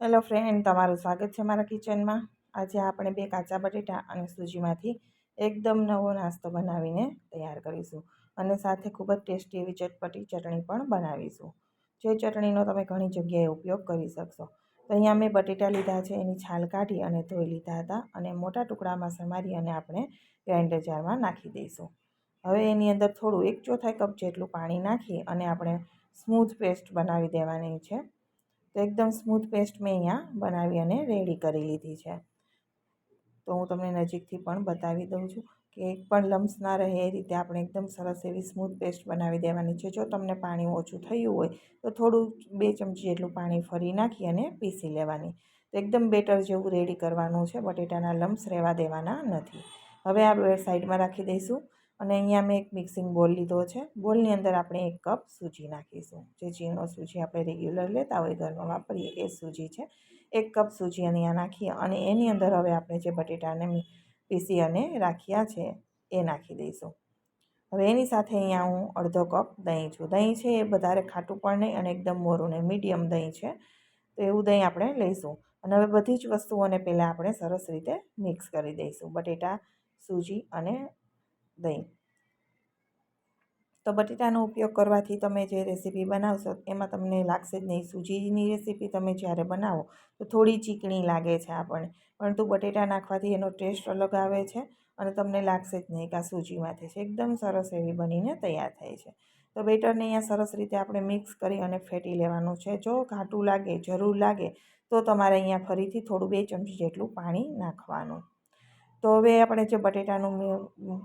Hello friend તમારું સ્વાગત છે મારા કિચનમાં આજે આપણે બે કાચા બટેટા અને સૂજીમાંથી એકદમ નવો નાસ્તો બનાવીને તૈયાર કરીશું અને સાથે ખૂબ જ ટેસ્ટી એવી ચટપટી ચટણી પણ બનાવીશું. જે ચટણીનો તમે ઘણી જગ્યાએ ઉપયોગ કરી શકશો. તો અહીંયા મેં બટેટા લીધા છે, એની છાલ કાઢી અને ધોઈ લીધા હતા અને મોટા ટુકડામાં સમારી અને આપણે ગ્રાઇન્ડર જારમાં નાખી દઈશું. હવે એની અંદર થોડું એક ચોથાઈ કપ જેટલું પાણી નાખી અને આપણે સ્મૂથ પેસ્ટ બનાવી દેવાની છે. તો એકદમ સ્મૂથ પેસ્ટ મેં અહીંયા બનાવી અને રેડી કરી લીધી છે. તો હું તમને નજીકથી પણ બતાવી દઉં છું કે એક પણ લમ્સ ના રહે એ રીતે આપણે એકદમ સરસ એવી સ્મૂથ પેસ્ટ બનાવી દેવાની છે. જો તમને પાણી ઓછું થયું હોય તો થોડું બે ચમચી જેટલું પાણી ફરી નાખી અને પીસી લેવાની. તો એકદમ બેટર જેવું રેડી કરવાનું છે. બટેટાના લમ્સ રહેવા દેવાના નથી. હવે આ સાઈડમાં રાખી દઈશું. અને અહીંયા મેં એક મિક્સિંગ બોલ લીધો છે. બોલની અંદર આપણે એક કપ સૂજી નાખીશું. જે ઝીણો સૂજી આપણે રેગ્યુલર લેતા હોય, ઘરમાં વાપરીએ, એ સૂજી છે. એક કપ સૂજી અહીંયા નાખીએ અને એની અંદર હવે આપણે જે બટેટાને પીસી અને રાખ્યા છે, એ નાખી દઈશું. હવે એની સાથે અહીંયા હું અડધો કપ દહીં છું. દહીં છે એ વધારે ખાટું પણ નહીં અને એકદમ મોરું નહીં મીડિયમ દહીં છે. તો એવું દહીં આપણે લઈશું. અને હવે બધી જ વસ્તુઓને પહેલાં આપણે સરસ રીતે મિક્સ કરી દઈશું. બટેટા સૂજી અને દહીં. તો બટેટાનો ઉપયોગ કરવાથી તમે જે રેસીપી બનાવશો, એમાં તમને લાગશે જ નહીં. સૂજીની રેસીપી તમે જ્યારે બનાવો, તો થોડી ચીકણી લાગે છે આપણને. પરંતુ બટેટા નાખવાથી એનો ટેસ્ટ અલગ આવે છે અને તમને લાગશે જ નહીં કે આ સૂજીમાંથી છે. એકદમ સરસ એવી બનીને તૈયાર થાય છે. તો બેટરને અહીંયા સરસ રીતે આપણે મિક્સ કરી અને ફેટી લેવાનું છે. જો ઘાટું લાગે, જરૂર લાગે, તો તમારે અહીંયા ફરીથી થોડું બે ચમચી જેટલું પાણી નાખવાનું. તો હવે આપણે જે બટેટાનું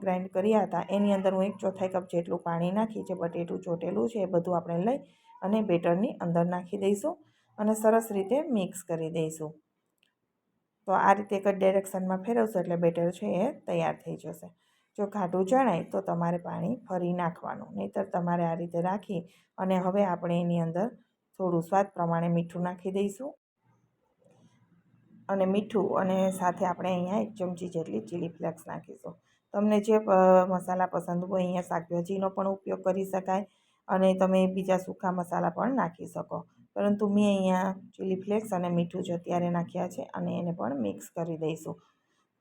ગ્રાઇન્ડ કર્યા હતા, એની અંદર હું એક ચોથાઈ કપ જેટલું પાણી નાખી, જે બટેટું ચોટેલું છે એ બધું આપણે લઈ અને બેટરની અંદર નાખી દઈશું અને સરસ રીતે મિક્સ કરી દઈશું. તો આ રીતે એક જ ડાયરેક્શનમાં ફેરવશો એટલે બેટર છે એ તૈયાર થઈ જશે. જો ઘાટું જણાય તો તમારે પાણી ફરી નાખવાનું, નહીંતર તમારે આ રીતે રાખી અને હવે આપણે એની અંદર થોડું સ્વાદ પ્રમાણે મીઠું નાખી દઈશું. અને મીઠું અને સાથે આપણે અહીંયા એક ચમચી જેટલી ચીલી ફ્લેક્સ નાખીશું. તમને જે મસાલા પસંદ હોય અહીંયા શાકભાજીનો પણ ઉપયોગ કરી શકાય અને તમે બીજા સૂકા મસાલા પણ નાખી શકો. પરંતુ મેં અહીંયા ચીલી ફ્લેક્સ અને મીઠું જ અત્યારે નાખ્યા છે અને એને પણ મિક્સ કરી દઈશું.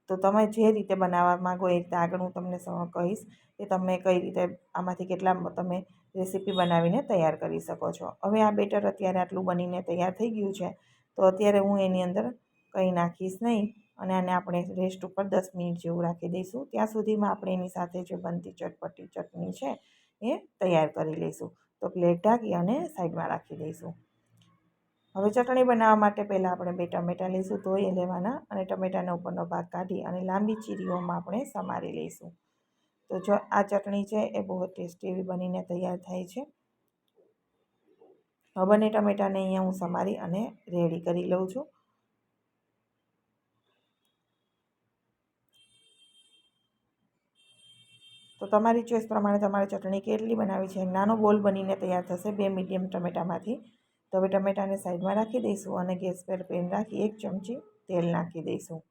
તો તમે જે રીતે બનાવવા માગો એ રીતે આગળ હું તમને કહીશ કે તમે કઈ રીતે આમાંથી કેટલા તમે રેસીપી બનાવીને તૈયાર કરી શકો છો. હવે આ બેટર અત્યારે આટલું બનીને તૈયાર થઈ ગયું છે. તો અત્યારે હું એની અંદર કંઈ નાખીશ નહીં અને આને આપણે રેસ્ટ ઉપર દસ મિનિટ જેવું રાખી દઈશું. ત્યાં સુધીમાં આપણે એની સાથે જે બનતી ચટપટી ચટણી છે એ તૈયાર કરી લઈશું. તો પ્લેટ ઢાંકી અને સાઈડમાં રાખી દઈશું. હવે ચટણી બનાવવા માટે પહેલાં આપણે બે ટમેટાં લઈશું, ધોઈ લેવાના અને ટમેટાના ઉપરનો ભાગ કાઢી અને લાંબી ચીરીઓમાં આપણે સમારી લઈશું. તો જો આ ચટણી છે એ બહુ ટેસ્ટી એવી બનીને તૈયાર થાય છે. હવે બંને ટમેટાને અહીંયા હું સમારી અને રેડી કરી લઉં છું. તો તમારી ચોઈસ પ્રમાણે તમારે ચટણી કેટલી બનાવી છે? નાનો બોલ બનીને તૈયાર થશે બે મીડિયમ ટમેટામાંથી. તો હવે ટમેટાને સાઈડમાં રાખી દઈશું અને ગેસ પર પેન રાખી એક ચમચી તેલ નાખી દઈશું.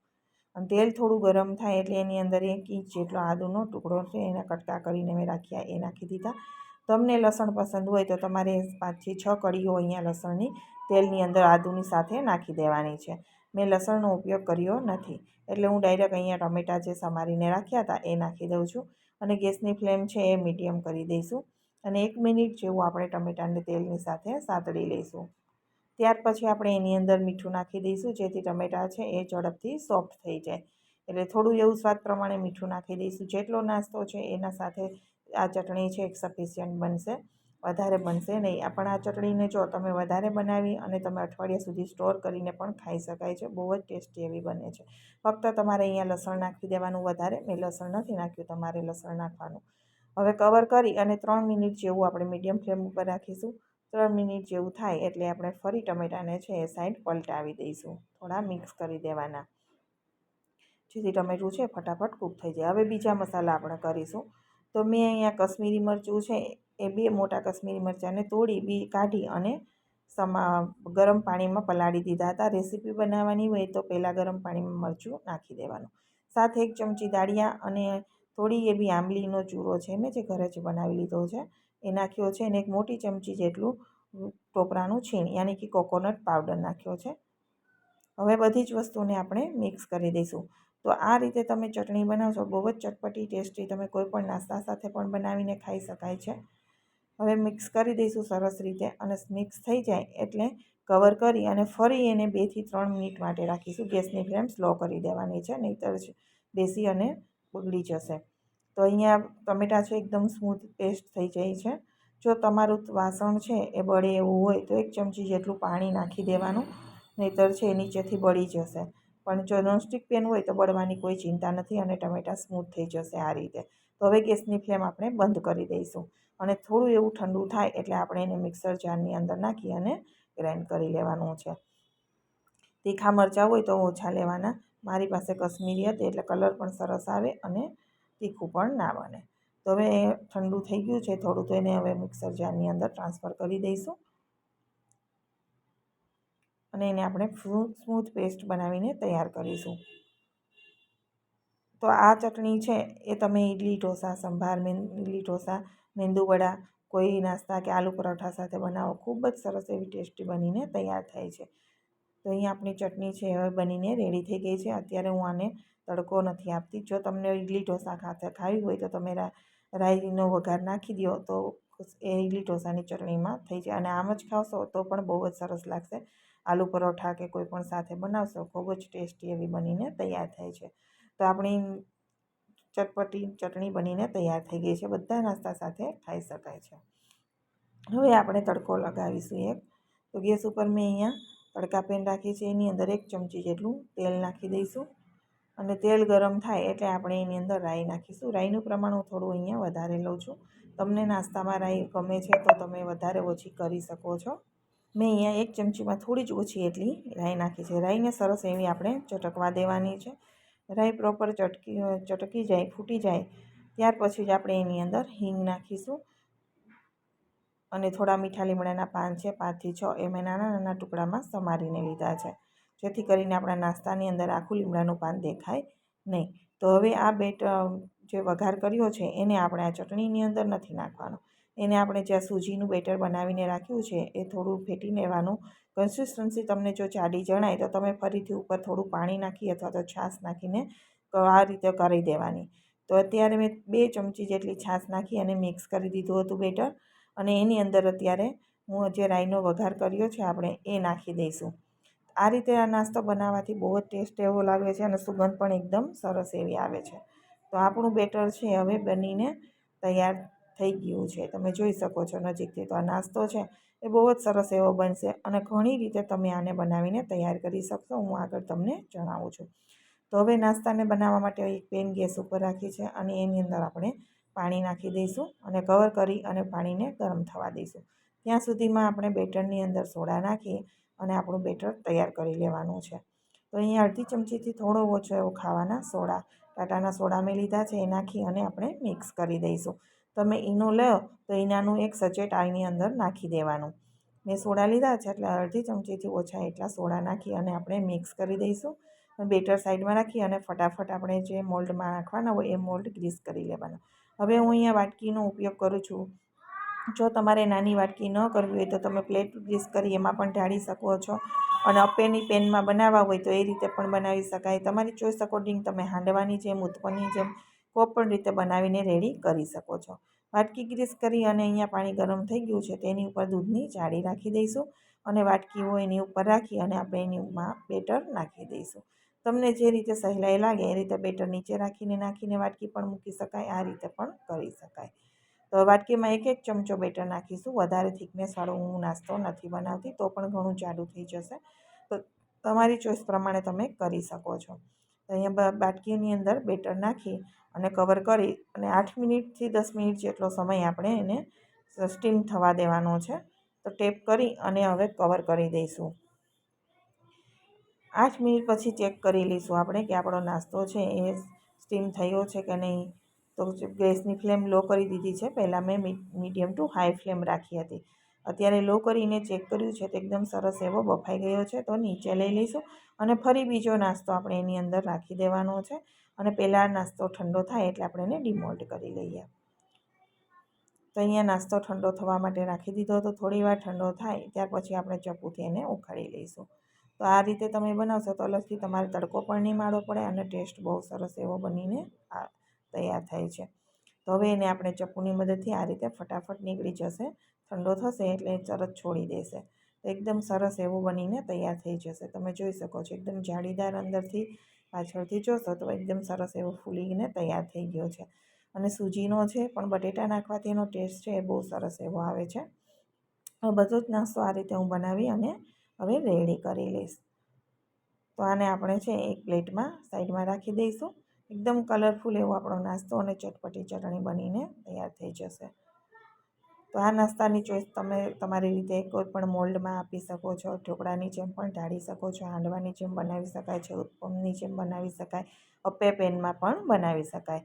અને તેલ થોડું ગરમ થાય એટલે એની અંદર એક ઇંચ જેટલો આદુનો ટુકડો છે, એના કટકા કરીને મેં રાખ્યા, એ નાખી દીધા. તમને લસણ પસંદ હોય તો તમારે પાંચથી છ કળીઓ અહીંયા લસણની તેલની અંદર આદુની સાથે નાખી દેવાની છે. મેં લસણનો ઉપયોગ કર્યો નથી. એટલે હું ડાયરેક્ટ અહીંયા ટમેટાં જે સમારીને રાખ્યા હતા, એ નાખી દઉં છું. અને ગેસની ફ્લેમ છે એ મીડિયમ કરી દઈશું અને એક મિનિટ જેવું આપણે ટમેટાને તેલની સાથે સાતળી લઈશું. ત્યાર પછી આપણે એની અંદર મીઠું નાખી દઈશું, જેથી ટમેટાં છે એ ઝડપથી સોફ્ટ થઈ જાય. એટલે થોડું એવું સ્વાદ પ્રમાણે મીઠું નાખી દઈશું. જેટલો નાસ્તો છે એના સાથે આ ચટણી છે એક સફિશિયન્ટ બનશે. વધારે બનશે નહીં. પણ આ ચટણીને જો તમે વધારે બનાવી અને તમે અઠવાડિયા સુધી સ્ટોર કરીને પણ ખાઈ શકાય છે. બહુ જ ટેસ્ટી એવી બને છે. ફક્ત તમારે અહીંયા લસણ નાખી દેવાનું વધારે. મેં લસણ નથી નાખ્યું, તમારે લસણ નાખવાનું. હવે કવર કરી અને ત્રણ મિનિટ જેવું આપણે મીડિયમ ફ્લેમ ઉપર રાખીશું. ત્રણ મિનિટ જેવું થાય એટલે આપણે ફરી ટમેટાને છે એ સાઈડ પલટાવી દઈશું. થોડા મિક્સ કરી દેવાના. જેથી ટમેટું છે ફટાફટ કૂક થઈ જાય. હવે બીજા મસાલા આપણે કરીશું. તો મેં અહીંયા કશ્મીરી મરચું છે એ બે મોટા કશ્મીરી મરચાંને તોડી, બી કાઢી અને સમા ગરમ પાણીમાં પલાળી દીધા હતા. રેસીપી બનાવવાની હોય તો પહેલાં ગરમ પાણીમાં મરચું નાખી દેવાનું. સાથે એક ચમચી દાળિયા અને થોડી એવી આંબલીનો ચૂરો છે મેં જે ઘરે જ બનાવી લીધો છે. એ નાખ્યો છે અને એક મોટી ચમચી જેટલું ટોપરાનું છીણ, યાની કે કોકોનટ પાવડર નાખ્યો છે. હવે બધી જ વસ્તુને આપણે મિક્સ કરી દઈશું. તો આ રીતે તમે ચટણી બનાવશો, બહુ જ ચટપટી ટેસ્ટી, તમે કોઈ પણ નાસ્તા સાથે પણ બનાવીને ખાઈ શકાય છે. હવે મિક્સ કરી દઈશું સરસ રીતે અને મિક્સ થઈ જાય એટલે કવર કરી અને ફરી એને બેથી ત્રણ મિનિટ માટે રાખીશું. ગેસની ફ્લેમ સ્લો કરી દેવાની છે, નહીંતર બેસી અને બગડી જશે. તો અહીંયા ટમેટાં છે, એકદમ સ્મૂથ પેસ્ટ થઈ જાય છે. જો તમારું વાસણ છે એ બળે એવું હોય તો એક ચમચી જેટલું પાણી નાખી દેવાનું, નહીંતર છે એ નીચેથી બળી જશે. પણ જો નોનસ્ટિક પેન હોય તો બળવાની કોઈ ચિંતા નથી અને ટમેટાં સ્મૂથ થઈ જશે આ રીતે. તો હવે ગેસની ફ્લેમ આપણે બંધ કરી દઈશું. અને થોડું એવું ઠંડુ થાય એટલે આપણે એને મિક્સર જારની અંદર નાખી અને ગ્રાઇન્ડ કરી લેવાનું છે. તીખા મરચાં હોય તો ઓછા લેવાના. મારી પાસે કશ્મીરી હતી એટલે કલર પણ સરસ આવે અને તીખું પણ ના બને. તો હવે એ ઠંડુ થઈ ગયું છે થોડું તો એને હવે મિક્સર જારની અંદર ટ્રાન્સફર કરી દઈશું. અને એને આપણે સ્મૂથ પેસ્ટ બનાવીને તૈયાર કરીશું. તો આ ચટણી છે એ તમે ઇડલી ઢોસા, સંભાર મેન ઇડલી ઢોસા મેંદુવડા કોઈ નાસ્તા કે આલુ પરોઠા સાથે બનાવો, ખૂબ જ સરસ એવી ટેસ્ટી બનીને તૈયાર થાય છે. તો અહીં આપણી ચટણી છે, હવે બનીને રેડી થઈ ગઈ છે. અત્યારે હું આને તડકો નથી આપતી. જો તમને ઇડલી ઢોસા ખાતે ખાવી હોય તો તમે રાઈનો વઘાર નાખી દો તો એ ઇડલી ઢોસાની ચટણીમાં થઈ જાય. અને આમ જ ખાશો તો પણ બહુ જ સરસ લાગશે. આલુ પરોઠા કે કોઈ પણ સાથે બનાવશો, ખૂબ જ ટેસ્ટી એવી બનીને તૈયાર થાય છે. તો આપણી ચટપટી ચટણી બનીને તૈયાર થઈ ગઈ છે. બધા નાસ્તા સાથે ખાઈ શકાય છે. હવે આપણે તડકો લગાવીશું એક. તો ગેસ ઉપર મેં અહીંયા તડકા પેન રાખી છે. એની અંદર એક ચમચી જેટલું તેલ નાખી દઈશું. અને તેલ ગરમ થાય એટલે આપણે એની અંદર રાઈ નાખીશું. રાઈનું પ્રમાણ હું થોડું અહીંયા વધારે લઉં છું. તમને નાસ્તામાં રાઈ ગમે છે તો તમે વધારે ઓછી કરી શકો છો. મેં અહીંયા એક ચમચીમાં થોડી જ ઓછી એટલી રાઈ નાખી છે. રાઈને સરસ એવી આપણે ચટકવા દેવાની છે. રાઈ પ્રોપર ચટકી ચટકી જાય, ફૂટી જાય, ત્યાર પછી જ આપણે એની અંદર હિંગ નાખીશું. અને થોડા મીઠા લીમડાના પાન છે, પાંચથી છ એ મેં નાના નાના ટુકડામાં સમારીને લીધા છે. જેથી કરીને આપણા નાસ્તાની અંદર આખું લીમડાનું પાન દેખાય નહીં. તો હવે આ બેટ જે વઘાર કર્યો છે, એને આપણે આ ચટણીની અંદર નથી નાખવાનો. એને આપણે જ્યાં સૂજીનું બેટર બનાવીને રાખ્યું છે, એ થોડું ફેટી લેવાનું કન્સિસ્ટન્સી તમને જો જાડી જણાય તો તમે ફરીથી ઉપર થોડું પાણી નાખી અથવા તો છાશ નાખીને આ રીતે કરી દેવાની. તો અત્યારે મેં બે ચમચી જેટલી છાશ નાખી અને મિક્સ કરી દીધું હતું બેટર. અને એની અંદર અત્યારે હું જે રાઈનો વઘાર કર્યો છે આપણે એ નાખી દઈશું. આ રીતે આ નાસ્તો બનાવવાથી બહુ જ ટેસ્ટ એવો લાગે છે અને સુગંધ પણ એકદમ સરસ એવી આવે છે. તો આપણું બેટર છે હવે બનીને તૈયાર થઈ ગયું છે. તમે જોઈ શકો છો નજીકથી તો આ નાસ્તો છે. એ બહુ જ સરસ એવો બનશે અને ઘણી રીતે તમે આને બનાવીને તૈયાર કરી શકશો, હું આગળ તમને જણાવું છું. તો હવે નાસ્તાને બનાવવા માટે એક પેન ગેસ ઉપર રાખી છે અને એની અંદર આપણે પાણી નાખી દઈશું અને કવર કરી અને પાણીને ગરમ થવા દઈશું. ત્યાં સુધીમાં આપણે બેટરની અંદર સોડા નાખી અને આપણું બેટર તૈયાર કરી લેવાનું છે. તો અહીંયા અડધી ચમચીથી થોડો ઓછો એવો ખાવાના સોડા, ટાટાના સોડા મેં લીધા છે એ નાખી અને આપણે મિક્સ કરી દઈશું. તમે ઈનો લો તો ઈનાનું એક સચેટ આની અંદર નાખી દેવાનું. મેં સોડા લીધા છે એટલે અડધી ચમચીથી ઓછા એટલા સોડા નાખી અને આપણે મિક્સ કરી દઈશું. બેટર સાઈડમાં રાખી અને ફટાફટ આપણે જે મોલ્ડમાં નાખવાના હોય એ મોલ્ડ ગ્રીસ કરી લેવાના. હવે હું અહીંયા વાટકીનો ઉપયોગ કરું છું. જો તમારે નાની વાટકી ન કરવી હોય તો તમે પ્લેટ ગ્રીસ કરી એમાં પણ ઢાળી શકો છો. અને અપેની પેનમાં બનાવવા હોય તો એ રીતે પણ બનાવી શકાય. તમારી ચોઈસ અકોર્ડિંગ તમે હાંડવાની જેમ ઉત્પન્નની જેમ કોઈ પણ રીતે બનાવીને રેડી કરી શકો છો. વાટકી ગ્રીસ કરી અને અહીંયા પાણી ગરમ થઈ ગયું છે, તેની ઉપર દૂધની જાળી રાખી દઈશું અને વાટકી હોય એની ઉપર રાખી અને આપણે એનીમાં બેટર નાખી દઈશું. તમને જે રીતે સહેલાઈ લાગે એ રીતે બેટર નીચે રાખીને નાખીને વાટકી પણ મૂકી શકાય, આ રીતે પણ કરી શકાય. તો વાટકીમાં એક એક ચમચો બેટર નાખીશું, વધારે થિકનેસવાળો હું નાસ્તો નથી બનાવતી, તો પણ ઘણું જાડું થઈ જશે. તો તમારી ચોઈસ પ્રમાણે તમે કરી શકો છો. તો અહીંયા બાટકીની અંદર બેટર નાખી અને કવર કરી અને આઠ મિનિટથી દસ મિનિટ જેટલો સમય આપણે એને સ્ટીમ થવા દેવાનો છે. તો ટેપ કરી અને હવે કવર કરી દઈશું. આઠ મિનિટ પછી ચેક કરી લઈશું આપણે કે આપણો નાસ્તો છે એ સ્ટીમ થયો છે કે નહીં. તો ગેસની ફ્લેમ લો કરી દીધી છે. પહેલાં મેં મીડિયમ ટુ હાઈ ફ્લેમ રાખી હતી. અત્યારે લો કરીને ચેક કર્યું છે તો એકદમ સરસ એવો બફાઈ ગયો છે. તો નીચે લઈ લઈશું અને ફરી બીજો નાસ્તો આપણે એની અંદર રાખી દેવાનો છે અને પહેલાં નાસ્તો ઠંડો થાય એટલે આપણે એને ડિમોલ્ટ કરી લઈએ. તો અહીંયા નાસ્તો ઠંડો થવા માટે રાખી દીધો તો થોડી વાર ઠંડો થાય ત્યાર પછી આપણે ચપ્પુથી એને ઉખાડી લઈશું. તો આ રીતે તમે બનાવશો તો અલગથી તમારે તડકો પણ નહીં માળો પડે અને ટેસ્ટ બહુ સરસ એવો બનીને તૈયાર થાય છે. તો હવે એને આપણે ચપ્પુની મદદથી આ રીતે ફટાફટ નીકળી જશે. ઠંડો થશે એટલે તરત છોડી દેશે. એકદમ સરસ એવું બનીને તૈયાર થઈ જશે. તમે જોઈ શકો છો, એકદમ જાળીદાર અંદરથી પાછળથી જોશો તો એકદમ સરસ એવો ફૂલીને તૈયાર થઈ ગયો છે. અને સૂજીનો છે, પણ બટેટા નાખવાથી એનો ટેસ્ટ છે એ બહુ સરસ એવો આવે છે. હવે બધો જ નાસ્તો આ રીતે હું બનાવી અને હવે રેડી કરી લઈશ. તો આને આપણે છે એક પ્લેટમાં સાઈડમાં રાખી દઈશું. એકદમ કલરફુલ એવો આપણો નાસ્તો અને ચટપટી ચટણી બનીને તૈયાર થઈ જશે. તો આ નાસ્તાની ચોઈસ તમે તમારી રીતે કોઈ પણ મોલ્ડમાં આપી શકો છો, ઢોકળાની જેમ પણ ઢાળી શકો છો, હાંડવાની જેમ બનાવી શકાય છે ઉત્પમની જેમ બનાવી શકાય અપ્પે પેનમાં પણ બનાવી શકાય.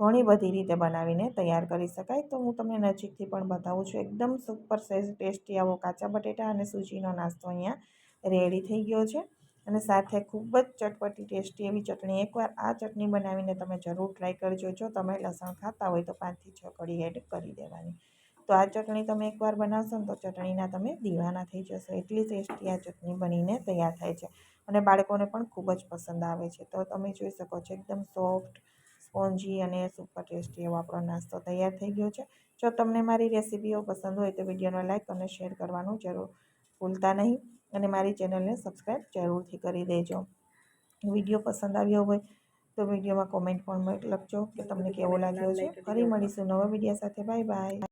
ઘણી બધી રીતે બનાવીને તૈયાર કરી શકાય. તો હું તમને નજીકથી પણ બતાવું છું, એકદમ સુપર ટેસ્ટી આવો કાચા બટેટા અને સૂજીનો નાસ્તો અહીંયા રેડી થઈ ગયો છે. અને સાથે ખૂબ જ ચટપટી ટેસ્ટી એવી ચટણી. એકવાર આ ચટણી બનાવીને તમે જરૂર ટ્રાય કરજો. જો તમે લસણ ખાતા હોય તો પાંચથી છ કળી એડ કરી દેવાની. તો આ ચટણી તમે એકવાર બનાવશો ને તો ચટણીના તમે દીવાના થઈ જશો. એટલી ટેસ્ટી આ ચટણી બનીને તૈયાર થાય છે. અને બાળકોને પણ ખૂબ જ પસંદ આવે છે. તો તમે જોઈ શકો છો એકદમ સોફ્ટ, સ્પોન્જી અને સુપર ટેસ્ટી એવો આપણો નાસ્તો તૈયાર થઈ ગયો છે. જો તમને મારી રેસીપીઓ પસંદ હોય તો વિડીયોને લાઇક અને શેર કરવાનું જરૂર ભૂલતા નહીં. અને મારી ચેનલને સબસ્ક્રાઈબ જરૂરથી કરી દેજો. વીડિયો પસંદ આવ્યો હોય તો વિડીયોમાં કોમેન્ટ પણ લખજો કે તમને કેવો લાગ્યો છે. ફરી મળીશું નવા વીડિયો સાથે. Bye bye.